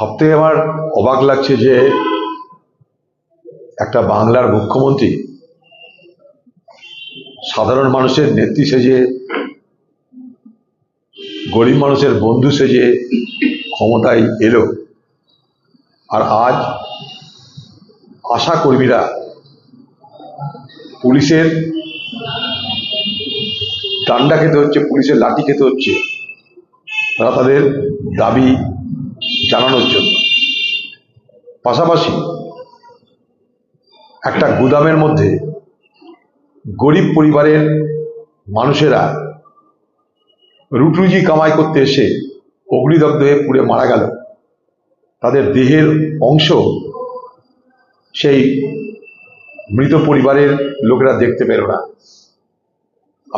সব থেকে আমার অবাক লাগছে যে একটা বাংলার মুখ্যমন্ত্রী সাধারণ মানুষের নেত্রী সেজে, গরিব মানুষের বন্ধু সেজে ক্ষমতায় এলো। আর আজ আশা কর্মীরা পুলিশের ডান্ডা খেতে হচ্ছে, পুলিশের লাঠি খেতে হচ্ছে। তারা তাদের দাবি জানানোর জন্য। পাশাপাশি একটা গুদামের মধ্যে গরিব পরিবারের মানুষেরা রুটরুজি কামাই করতে এসে অগ্নিদগ্ধ হয়ে পুড়ে মারা গেল। তাদের দেহের অংশ সেই মৃত পরিবারের লোকেরা দেখতে পেল না।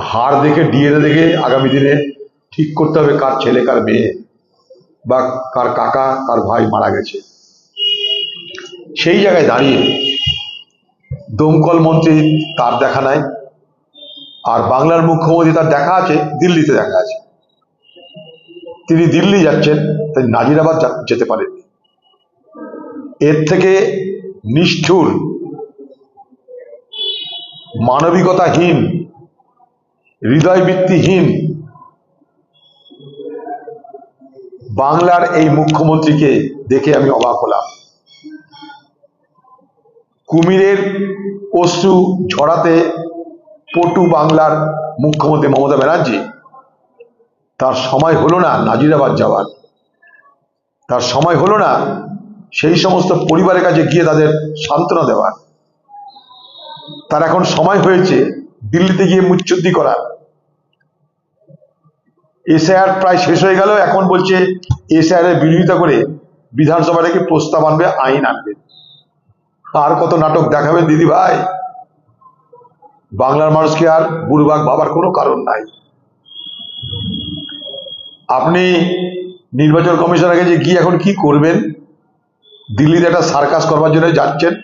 হাড় দেখে, ডিএনএ দেখে আগামী দিনে ঠিক করতে হবে কার ছেলে, কার মেয়ে। বা কার কাকা, কার ভাই মারা গেছে। সেই জায়গায় দাঁড়িয়ে দমকল মন্ত্রী তার দেখা নাই, আর বাংলার মুখ্যমন্ত্রী তার দেখা আছে, দিল্লিতে দেখা আছে। তিনি দিল্লি যাচ্ছেন, তাই নাজিরাবাদ যেতে পারেননি। এর থেকে নিষ্ঠুর, মানবিকতাহীন, হৃদয়বৃত্তিহীন বাংলার এই মুখ্যমন্ত্রীকে দেখে আমি অবাক হলাম। কুমিরের অশ্রু ঝরাতে পটু বাংলার মুখ্যমন্ত্রী মমতা ব্যানার্জি, তার সময় হলো না নাজিরাবাদ যাওয়ার। তার সময় হলো না সেই সমস্ত পরিবারের কাছে গিয়ে তাদের সান্ত্বনা দেওয়ার। তার এখন সময় হয়েছে দিল্লিতে গিয়ে মুচ্ছুদ্দি করার। এসআইআর প্রায় শেষ হয়ে গেল। এখন বলছে এসআইআর এর বিরোধিতা করে বিধানসভা থেকে প্রস্তাব আনবে, আইন আনবে। আর কত নাটক দেখাবেন দিদি ভাই? বাংলার মানুষকে আর বুড়বাগ ভাবার কোনো কারণ নাই। আপনি নির্বাচন কমিশনের কাছে গিয়ে এখন কি করবেন? দিল্লিতে একটা সার্কাস করবার জন্য যাচ্ছেন।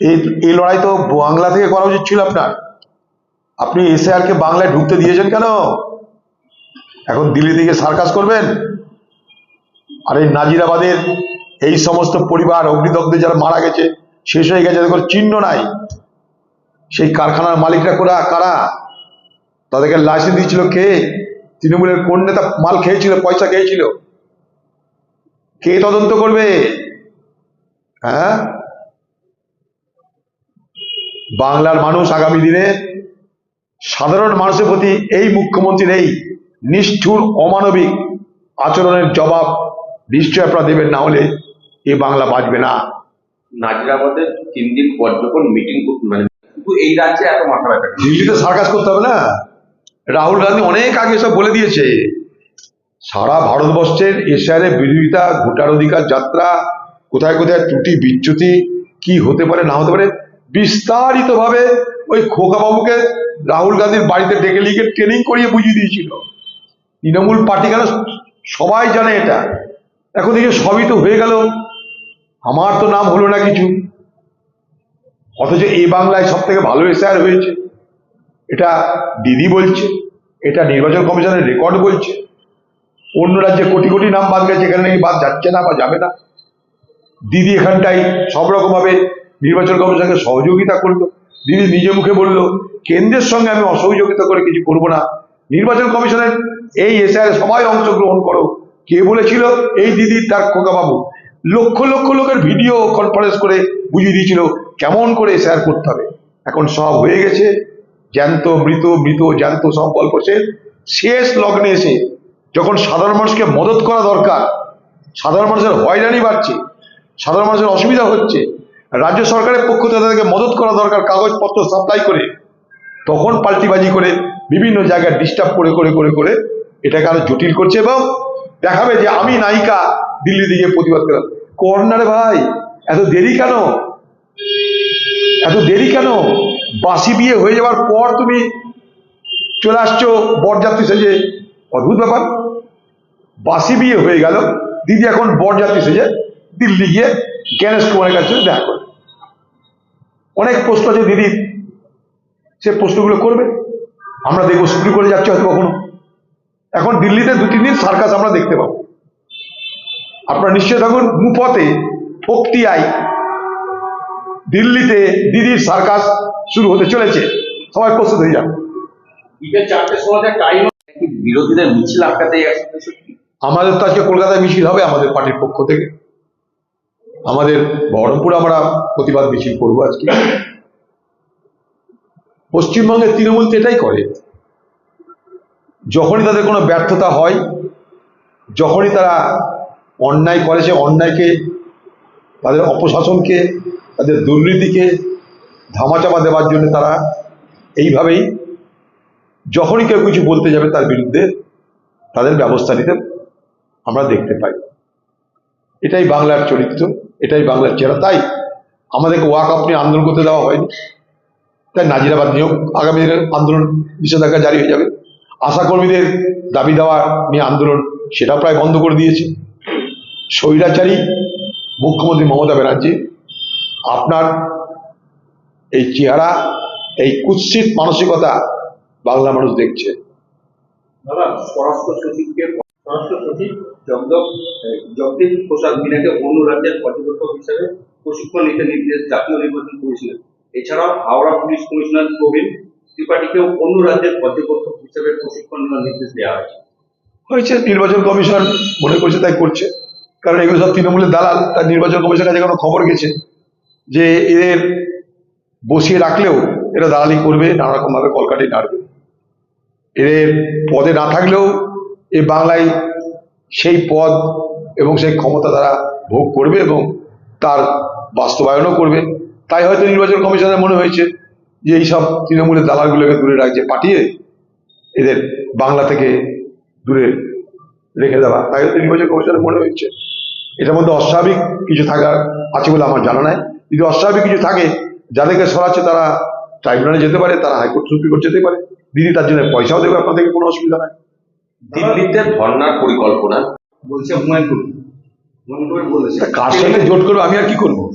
এই এই লড়াই তো বাংলা থেকে করা উচিত ছিল আপনার। আপনি এসআর কে বাংলায় ঢুকতে দিয়েছেন কেন? এখন দিল্লি থেকে সার্কাস করবেন? আর এই নাজিরাবাদের এই সমস্ত পরিবার, অগ্নিদগ্ধে যারা মারা গেছে, শেষ হয়ে গেছে দেখো চিহ্ন নাই। সেই কারখানার মালিকরা করা, কারা? তাদেরকে লাইসেন্স দিয়েছিল কে? তৃণমূলের কোন নেতা মাল খেয়েছিল, পয়সা খেয়েছিল? কে তদন্ত করবে? হ্যাঁ? বাংলার মানুষ আগামী দিনে সাধারণ মানুষের প্রতি এই মুখ্যমন্ত্রীর এই নিষ্ঠুর অমানবিক আচরণের জবাব নিশ্চয় আপনারা দেবেন না হলে এ বাংলা বাঁচবে না। নাজিরাবাদে তিন দিন পর যখন মিটিং মানে শুধু এই রাজ্যে এত মাথা ব্যথা। দিল্লিতে সার্কাস করতে হবে না? রাহুল গান্ধী অনেক আগে সব বলে দিয়েছে। সারা ভারতবর্ষের এশিয়ারে বিরোধিতা ভোটার অধিকার যাত্রা কোথায় কোথায় ত্রুটি বিচ্যুতি কি হতে পারে না হতে পারে বিস্তারিত ভাবে ওই খোকা বাবুকে রাহুল গান্ধীর বাড়িতে ডেকে লিখে ট্রেনিং করিয়ে বুঝিয়ে দিয়েছিল। তৃণমূল পার্টি কেন সবাই জানে এটা। এখন দেখি সবই তো হয়ে গেল। আমার তো নাম হলো না কিছু। অথচ এই বাংলায় সব থেকে ভালো এসআর হয়েছে। এটা দিদি বলছে, এটা নির্বাচন কমিশনের রেকর্ড বলছে। অন্য রাজ্যে কোটি কোটি নাম বাদ গেছে, এখানে নাকি বাদ যাচ্ছে না বা যাবে না। দিদি এখানটাই সব রকম ভাবে নির্বাচন কমিশনকে সহযোগিতা করল। দিদি নিজে মুখে বলল, কেন্দ্রের সঙ্গে আমি অসহযোগিতা করে কিছু করব না। নির্বাচন কমিশনের এই এসআর সবাই অংশগ্রহণ করো। কে বলেছিল? এই দিদি তার খোকাবাবু। লক্ষ লক্ষ লোকের ভিডিও কনফারেন্স করে বুঝিয়ে দিয়েছিল কেমন করে এসআর করতে হবে। এখন সব হয়ে গেছে। জ্যান্ত, মৃত মৃত, জ্যান্ত সব গল্প শেষ। শেষ লগ্নে এসে যখন সাধারণ মানুষকে মদত করা দরকার, সাধারণ মানুষের হয়রানি বাড়ছে, সাধারণ মানুষের অসুবিধা হচ্ছে, রাজ্য সরকারের পক্ষ থেকে তাদেরকে মদত করা দরকার, কাগজপত্র সাপ্লাই করে। তখন পাল্টিবাজি করে বিভিন্ন জায়গায় ডিস্টার্ব করে করে করে করে এটাকে আরও জটিল করছে এবং দেখাবে যে আমি নায়িকা দিল্লি দিকে প্রতিবাদ করলাম কর্নারে ভাই? এত দেরি কেন? এত দেরি কেন? বাসি বিয়ে হয়ে যাওয়ার পর তুমি চলে আসছো বরযাত্রী সেজে। অদ্ভুত ব্যাপার। বাসি বিয়ে হয়ে গেল। দিদি এখন বরযাত্রী সেজে দিল্লি গিয়ে জ্ঞানেশ কুমারের কাছে দেখা করে। অনেক প্রশ্ন আছে দিদির। সে প্রশ্নগুলো করবে। আমরা দেখব সুপ্রিম কোর্টে যাচ্ছে হয়তো কখনো। এখন দিল্লিতে দু তিন দিন সার্কাস আমরা দেখতে পাবো। আপনারা নিশ্চয় থাকুন মুফতে ফক্তিয়ায় দিল্লিতে দিদির সার্কাস শুরু হতে চলেছে। সবাই প্রস্তুত হয়ে যান। বিরোধীদের মিছিল আটকাতে আমাদের তো আজকে কলকাতায় মিছিল হবে আমাদের পার্টির পক্ষ থেকে। আমাদের বহরমপুর আমরা প্রতিবাদ মিছিল করব আজকে। পশ্চিমবঙ্গের তৃণমূল তো এটাই করে। যখনই তাদের কোনো ব্যর্থতা হয়, যখনই তারা অন্যায় করেছে অন্যায়কে, তাদের অপশাসনকে, তাদের দুর্নীতিকে ধামাচাপা দেওয়ার জন্য তারা এইভাবেই, যখনই কেউ কিছু বলতে যাবে তার বিরুদ্ধে তাদের ব্যবস্থা নিতে আমরা দেখতে পাই। এটাই বাংলার চরিত্র, এটাই বাংলার চেহারা। তাই আমাদেরকে ওয়াক আপ নিয়ে আন্দোলন করতে দেওয়া হয়নি। তাই নাজিরাবাদ নিয়েও আগামী দিনের আন্দোলন নিষেধাজ্ঞা জারি হয়ে যাবে। আশাকর্মীদের দাবি দেওয়া নিয়ে আন্দোলন সেটা প্রায় বন্ধ করে দিয়েছে। স্বৈরাচারী মুখ্যমন্ত্রী মমতা ব্যানার্জি, আপনার এই চেহারা, এই কুৎসিত মানসিকতা বাংলা মানুষ দেখছে। স্বরাষ্ট্র সচিবকে অন্য রাজ্যের প্রশিক্ষণ নিতে নির্দেশ জাতীয় নির্বাচন কমিশনের। এছাড়াও হাওড়া পুলিশ কমিশনার প্রবীণ ত্রিপাঠীকেও অন্য রাজ্যের পর্যবেক্ষক হিসেবে প্রশিক্ষণ নেওয়ার নির্দেশ দেওয়া হয়েছে। হয়েছে নির্বাচন কমিশন মনে করছে তাই করছে। কারণ এগুলো সব তৃণমূলের দালাল তার নির্বাচন কমিশনের কাছে কোনো খবর গেছে যে এদের বসিয়ে রাখলেও এরা দালালি করবে নানা রকমভাবে কলকাঠি নাড়বে। এদের পদে না থাকলেও এই বাংলায় সেই পদ এবং সেই ক্ষমতা তারা ভোগ করবে এবং তার বাস্তবায়নও করবে। তাই হয়তো নির্বাচন কমিশনের মনে হয়েছে যে এইসব তৃণমূলের দালালগুলোকে দূরে রাখছে পাঠিয়ে এদের বাংলা থেকে দূরে রেখে দেওয়া। তাই হয়তো নির্বাচন কমিশনের মনে হয়েছে। এটার মধ্যে অস্বাভাবিক কিছু থাকার আছে বলে আমার জানা নাই। যদি অস্বাভাবিক কিছু থাকে যাদেরকে সরাচ্ছে তারা ট্রাইব্যুনালে যেতে পারে তারা হাইকোর্ট সুপ্রিম কোর্ট যেতে পারে। দিদি তার জন্য পয়সাও দেবে আপনাদেরকে কোনো অসুবিধা নাই। দিল্লিতে ধর্নার পরিকল্পনা? বলছে হুমায়ুন হুমায়ুন বলেছে। কার সঙ্গে জোট করবে? আমি আর কি করব?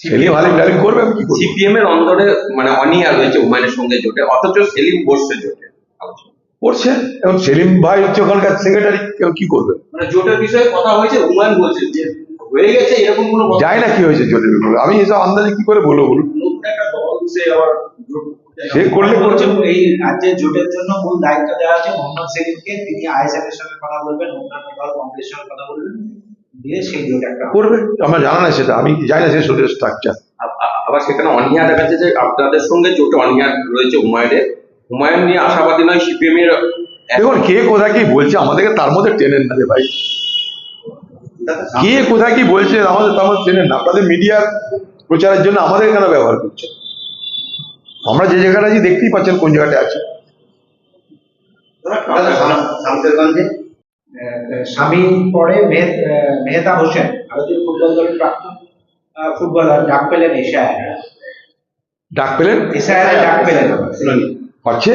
সেলিম হালিম ডালিম করবে আমি কি করব? সিপিএম এর অন্দরে মানে অনিয়া রয়েছে হুমায়ুনের সঙ্গে জোটে অথচ সেলিম বসছে জোটে। করছে? এবং সেলিম ভাই হচ্ছে ওখানকার সেক্রেটারি কেউ কি করবে? মানে জোটের বিষয়ে কথা হয়েছে হুমায়ুন বলছে যে হয়ে গেছে এরকম কোনো না কি হয়েছে জোটের ব্যাপারে আমি এসব আন্দাজে কি করে বলব বলুন? সে করলে করছে এই রাজ্যের জোটের জন্য মূল দায়িত্ব দেওয়া আছে মোহাম্মদ সেলিমকে তিনি আইএসএফ এর সঙ্গে কথা বলবেন দল কংগ্রেসের সঙ্গে কথা বলবেন। দিয়ে সেই জোট একটা করবে। আমার জানা নাই সেটা। আমি জানি না সে সোজের স্ট্রাকচার আবার সেখানে অনিয়া দেখাচ্ছে যে আপনাদের সঙ্গে জোটে অনিয়া রয়েছে হুমায়ুনের। হুমায়ুন নিয়ে আশাবাদী নয় সিপিএম এর দেখুন কে কোথায় কি বলছে আমাদেরকে তার মধ্যে টেনেন না রে ভাই। কে কোথায় কি বলছে আমাদের তার মধ্যে টেনেন না। আপনাদের মিডিয়ার প্রচারের জন্য আমাদের কেন ব্যবহার করছে? আমরা যে জায়গাটা আছি দেখতেই পাচ্ছেন কোন জায়গাটা আছে। শামসেরগঞ্জে স্বামী পরে মেহতা হোসেন ভারতীয় ফুটবল দলের প্রাক্তন ফুটবলার ডাক পেলেন ডাক পেলেন? এশিয়ায় ডাক পেলেন। পাচ্ছে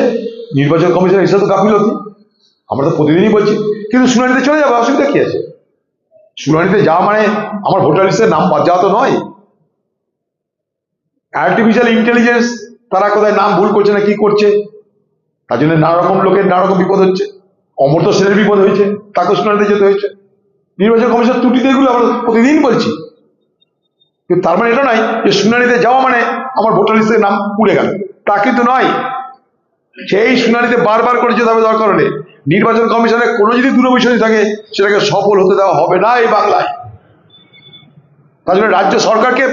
নির্বাচন কমিশন এসে তো গাফিলতি আমরা তো প্রতিদিনই বলছি। কিন্তু শুনানিতে চলে যাবে অসুবিধা কি আছে? শুনানিতে যাওয়া মানে আমার ভোটার লিস্টের নাম বাদ যাওয়া তো নয়। আর্টিফিশিয়াল ইন্টেলিজেন্স তারা কোথায় নাম ভুল করছে না কি করছে? তার জন্য নানা রকম লোকের নানা রকম বিপদ হচ্ছে। অমর্ত সেনের বিপদ হয়েছে তাকে শুনানিতে যেতে হয়েছে। নির্বাচন কমিশন ত্রুটিতে এগুলো আমরা প্রতিদিন বলছি। কিন্তু তার মানে এটা নয় যে শুনানিতে যাওয়া মানে আমার ভোটার লিস্টের নাম পুড়ে গেল। তা কিন্তু নয়। সেই শুনানিতে বারবার করে যেতে হবে, দরকার হলে। নির্বাচন কমিশনের কোনো যদি দূরভিসন্ধি থাকে, সেটাকে সফল হতে দেওয়া হবে না এই বাংলায়। তার জন্য রাজ্য সরকারকে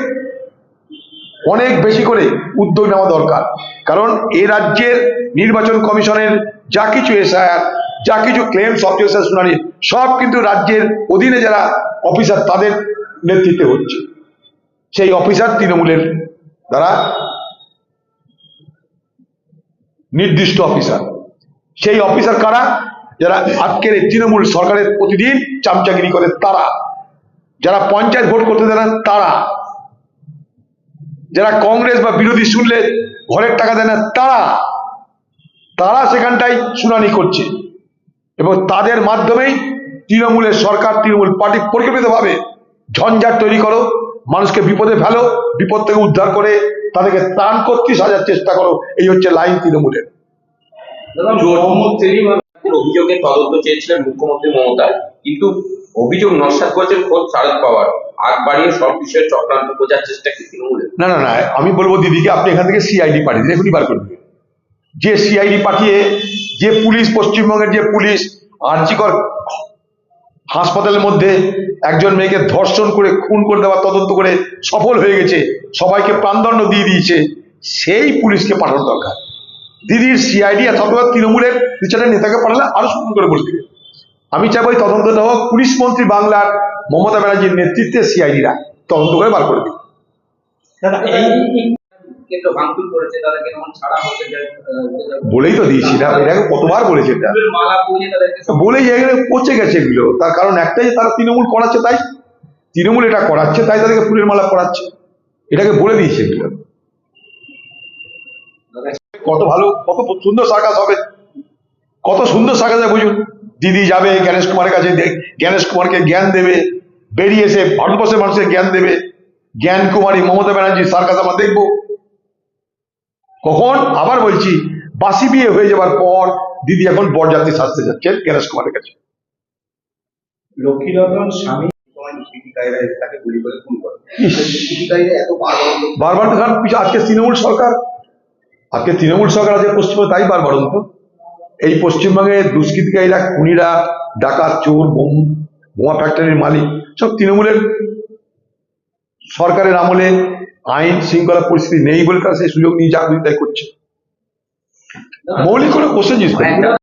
অনেক বেশি করে উদ্যোগ নেওয়া দরকার। কারণ এ রাজ্যের নির্বাচন কমিশনের যা কিছু এসআইআর যা কিছু ক্লেমস অবজেকশন শুনানি, সব কিন্তু রাজ্যের অধীনে যারা অফিসার তাদের নেতৃত্বে হচ্ছে। সেই অফিসার তৃণমূলের দ্বারা নির্দিষ্ট অফিসার সেই অফিসার কারা? যারা আজকের এই তৃণমূল সরকারের প্রতিদিন চামচাগিরি করে তারা। যারা পঞ্চায়েত ভোট করতে দেয় না, তারা। যারা কংগ্রেস বা বিরোধী শুনলে ঘরের টাকা দেয় না, তারা। তারা সেখানটাই শুনানি করছে। এবং তাদের মাধ্যমেই তৃণমূলের সরকার তৃণমূল পার্টি পরিকল্পিতভাবে ঝঞ্ঝাট তৈরি করো মানুষকে বিপদে ফেলো বিপদ থেকে উদ্ধার করে তাদেরকে ত্রাণ করতে সাজার চেষ্টা করো এই হচ্ছে লাইন তৃণমূলের। অভিযোগে তদন্ত চেয়েছিলেন মুখ্যমন্ত্রী মমতা কিন্তু অভিযোগ নস্বাত করেছেন খোদ শারদ পাওয়ার। আগ বাড়িয়ে সব বিষয়ে চক্রান্ত বোঝার চেষ্টা কি তৃণমূলের? না না না আমি বলব দিদিকে আপনি এখান থেকে সিআইডি পাঠিয়ে দিন এখনই বার করে যে সিআইডি পাঠিয়ে যে পুলিশ, পশ্চিমবঙ্গের যে পুলিশ আর্জিকর হাসপাতালের মধ্যে একজন মেয়েকে ধর্ষণ করে, খুন করে দেওয়ার তদন্ত করে সফল হয়ে গেছে, সবাইকে প্রাণদণ্ড দিয়ে দিয়েছে, সেই পুলিশকে পাঠানো দরকার। দিদির সিআইডি অথবা তৃণমূলের বিচারের নেতাকে পাঠালে আরও সুন্দর করে বলে দিবে আমি চাইব এই তদন্তটা হোক, পুলিশ মন্ত্রী বাংলার মমতা ব্যানার্জির নেতৃত্বে সিআইডিরা তদন্ত করে বার করে দিবে কেন্দ্র ভাঙচুর করেছে তাদেরকে যেমন ছাড়া হতে বলেই তো দিয়েছি না এটাকে কতবার বলেছে এটা। বলেই এগুলো পচে গেছে এগুলো। তার কারণ একটাই যে তারা তৃণমূল করাচ্ছে তাই। তৃণমূল এটা করাচ্ছে তাই তাদেরকে ফুলের মালা পরাচ্ছে। এটাকে বলে দিয়েছে এগুলো। কত ভালো কত সুন্দর সার্কাস হবে। কত সুন্দর সার্কাস হবে বুঝুন। দিদি যাবে জ্ঞানেশ কুমারের কাছে জ্ঞানেশ কুমারকে জ্ঞান দেবে। বেরিয়ে এসে ভারতবর্ষের মানুষের জ্ঞান দেবে। জ্ঞান কুমারী মমতা ব্যানার্জি সার্কাস আমরা দেখব। কখন? আবার বলছি বাসি বিয়ে হয়ে যাবার পর দিদি এখন বরযাত্রী সাজতে যাচ্ছেন জ্ঞানেশ কুমারের কাছে। লক্ষ্মীরতন স্বামী বারবার আজকে তৃণমূল সরকার। আজকে তৃণমূল সরকার আছে পশ্চিমবঙ্গে তাই বারবার তো। এই পশ্চিমবঙ্গে দুষ্কৃতিকারীরা খুনিরা ডাকাত চোর বোম বোমা ফ্যাক্টরির মালিক সব তৃণমূলের সরকারের আমলে আইন শৃঙ্খলা পরিস্থিতি নেই বলে তারা সেই সুযোগ নিয়ে চাকরি তাই করছে মৌলিক কোনো কোশ্চেন করেন।